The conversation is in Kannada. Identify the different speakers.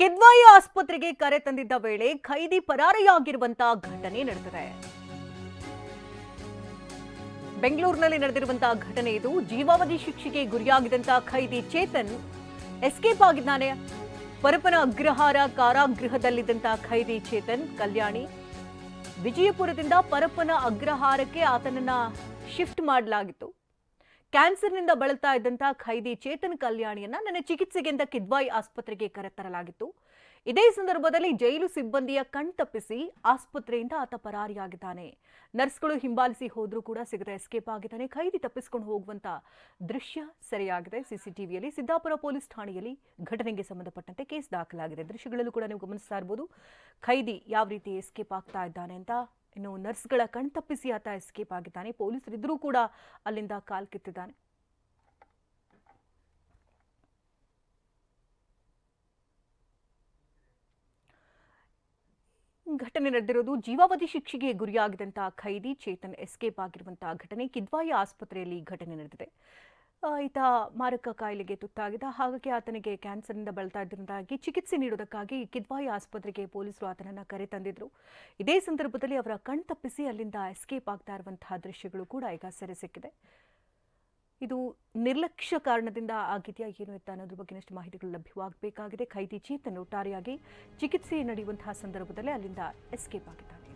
Speaker 1: ಕಿದ್ವಾಯಿ ಆಸ್ಪತ್ರೆಗೆ ಕರೆ ತಂದಿದ್ದ ವೇಳೆ ಖೈದಿ ಪರಾರಿಯಾಗಿರುವಂತಹ ಘಟನೆ ನಡೆದಿದೆ. ಬೆಂಗಳೂರಿನಲ್ಲಿ ನಡೆದಿರುವಂತಹ ಘಟನೆ ಇದು. ಜೀವಾವಧಿ ಶಿಕ್ಷೆಗೆ ಗುರಿಯಾಗಿದ್ದಂತಹ ಖೈದಿ ಚೇತನ್ ಎಸ್ಕೇಪ್ ಆಗಿದ್ದಾನೆ. ಪರಪನ ಅಗ್ರಹಾರ ಕಾರಾಗೃಹದಲ್ಲಿದ್ದಂತಹ ಖೈದಿ ಚೇತನ್ ಕಲ್ಯಾಣಿ ವಿಜಯಪುರದಿಂದ ಪರಪ್ಪನ ಅಗ್ರಹಾರಕ್ಕೆ ಆತನನ್ನ ಶಿಫ್ಟ್ ಮಾಡಲಾಗಿತ್ತು. ಕ್ಯಾನ್ಸರ್ನಿಂದ ಬಳಲ್ತಾ ಇದ್ದಂತಹ ಖೈದಿ ಚೇತನ್ ಕಲ್ಯಾಣಿಯನ್ನ ನನ್ನ ಚಿಕಿತ್ಸೆಗೆಂದ ಕಿದ್ವಾಯಿ ಆಸ್ಪತ್ರೆಗೆ ಕರೆತರಲಾಗಿತ್ತು. ಇದೇ ಸಂದರ್ಭದಲ್ಲಿ ಜೈಲು ಸಿಬ್ಬಂದಿಯ ಕಣ್ತಪ್ಪಿಸಿ ಆಸ್ಪತ್ರೆಯಿಂದ ಆತ ಪರಾರಿಯಾಗಿದ್ದಾನೆ. ನರ್ಸ್ಗಳು ಹಿಂಬಾಲಿಸಿ ಹೋದ್ರೂ ಕೂಡ ಸಿಗದೆ ಎಸ್ಕೇಪ್ ಆಗಿದ್ದಾನೆ. ಖೈದಿ ತಪ್ಪಿಸಿಕೊಂಡು ಹೋಗುವಂತ ದೃಶ್ಯ ಸೆರೆಯಾಗಿದೆ. ಸಿಸಿಟಿವಿಯಲ್ಲಿ ಸಿದ್ದಾಪುರ ಪೊಲೀಸ್ ಠಾಣೆಯಲ್ಲಿ ಘಟನೆಗೆ ಸಂಬಂಧಪಟ್ಟಂತೆ ಕೇಸ್ ದಾಖಲಾಗಿದೆ. ದೃಶ್ಯಗಳಲ್ಲೂ ಕೂಡ ನೀವು ಗಮನಿಸ್ತಾ ಇರಬಹುದು ಖೈದಿ ಯಾವ ರೀತಿ ಎಸ್ಕೇಪ್ ಆಗ್ತಾ ಇದ್ದಾನೆ ಅಂತ ಇನ್ನು ನರ್ಸ್ಗಳ ಕಣ್ತಪ್ಪಿಸಿ ಆತ ಎಸ್ಕೇಪ್ ಆಗಿದ್ದಾನೆ. ಪೊಲೀಸರಿದ್ದರೂ ಕೂಡ ಅಲ್ಲಿಂದ ಕಾಲ್ ಕಿತ್ತಿದ್ದಾನೆ. ಘಟನೆ ನಡೆದಿರೋದು ಜೀವಾವಧಿ ಶಿಕ್ಷೆಗೆ ಗುರಿಯಾಗಿದ್ದಂತಹ ಖೈದಿ ಚೇತನ್ ಎಸ್ಕೇಪ್ ಆಗಿರುವಂತಹ ಘಟನೆ ಕಿದ್ವಾಯಿ ಆಸ್ಪತ್ರೆಯಲ್ಲಿ ಘಟನೆ ನಡೆದಿದೆ. ಈತ ಮಾರಕ ಕಾಯಿಲೆಗೆ ತುತ್ತಾಗಿದ್ದ. ಹಾಗಾಗಿ ಆತನಿಗೆ ಕ್ಯಾನ್ಸರ್ನಿಂದ ಬಳಲ್ತಾ ಇದ್ದರಿಂದಾಗಿ ಚಿಕಿತ್ಸೆ ನೀಡುವುದಕ್ಕಾಗಿ ಕಿದ್ವಾಯಿ ಆಸ್ಪತ್ರೆಗೆ ಪೊಲೀಸರು ಆತನನ್ನ ಕರೆ ತಂದಿದ್ರು. ಇದೇ ಸಂದರ್ಭದಲ್ಲಿ ಅವರ ಕಣ್ ತಪ್ಪಿಸಿ ಅಲ್ಲಿಂದ ಎಸ್ಕೇಪ್ ಆಗ್ತಾ ಇರುವಂತಹ ದೃಶ್ಯಗಳು ಕೂಡ ಈಗ ಸೆರೆ ಸಿಕ್ಕಿದೆ. ಇದು ನಿರ್ಲಕ್ಷ್ಯ ಕಾರಣದಿಂದ ಆಗಿದೆಯಾ, ಏನು ಇತ್ತ ಅನ್ನೋದ್ರ ಬಗ್ಗೆ ಇನ್ನಷ್ಟು ಮಾಹಿತಿಗಳು ಲಭ್ಯವಾಗಬೇಕಾಗಿದೆ. ಖೈದಿ ಚೇತನ್ ಒಟ್ಟಾರೆಯಾಗಿ ಚಿಕಿತ್ಸೆ ನಡೆಯುವಂತಹ ಸಂದರ್ಭದಲ್ಲಿ ಅಲ್ಲಿಂದ ಎಸ್ಕೇಪ್ ಆಗಿದ್ದಾನೆ.